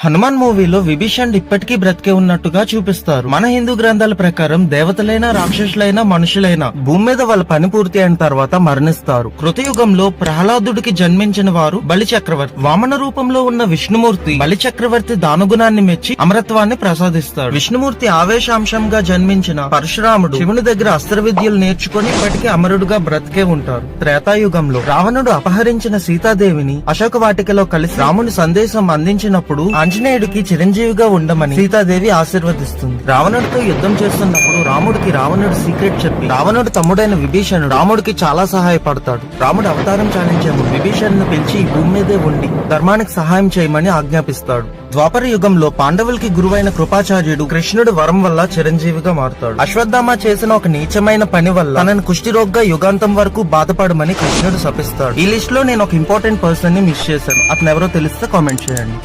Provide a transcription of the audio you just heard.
హనుమాన్ మూవీలో విభీషణ్ ఇప్పటికీ బ్రతికే ఉన్నట్టుగా చూపిస్తారు. మన హిందూ గ్రంథాల ప్రకారం దేవతలైనా రాక్షసులైనా మనుషులైనా భూమి మీద వాళ్ళ పని పూర్తి అయిన తర్వాత మరణిస్తారు. కృతయుగంలో ప్రహ్లాదుడికి జన్మించిన వారు బలి చక్రవర్తి వామన రూపంలో ఉన్న విష్ణుమూర్తి బలి చక్రవర్తి దానుగుణాన్ని మెచ్చి అమరత్వాన్ని ప్రసాదిస్తాడు విష్ణుమూర్తి ఆవేశాంశంగా జన్మించిన పరశురాముడు శివుని దగ్గర అస్త్ర విద్యలు నేర్చుకుని ఇప్పటికీ అమరుడుగా బ్రతికే ఉంటారు. త్రేతాయుగంలో రావణుడు అపహరించిన సీతాదేవిని అశోక వాటికలో కలిసి రాముని సందేశం అందించినప్పుడు ఆంజనేయుడికి చిరంజీవిగా ఉండమని సీతాదేవి ఆశీర్వదిస్తుంది. రావణుడితో యుద్ధం చేస్తున్నప్పుడు రాముడికి రావణుడు సీక్రెట్ చెప్పి రావణుడు తమ్ముడైన విభీషణుడు రాముడికి చాలా సహాయపడతాడు. రాముడు అవతారం చాలించే ముందు విభీషణ్ను పిలిచి ఈ భూమి మీదే ఉండి ధర్మానికి సహాయం చేయమని ఆజ్ఞాపిస్తాడు. ద్వాపర యుగంలో పాండవులకి గురువైన కృపాచార్యుడు కృష్ణుడు వరం వల్ల చిరంజీవిగా మారుతాడు. అశ్వత్థామ చేసిన ఒక నీచమైన పని వల్ల తనను కుష్టిరోగ్గా యుగాంతం వరకు బాధపడమని కృష్ణుడు శపిస్తాడు. ఈ లిస్ట్లో నేను ఒక ఇంపార్టెంట్ పర్సన్ని మిస్ చేశాను. అతను ఎవరో తెలిస్తే కామెంట్ చేయండి.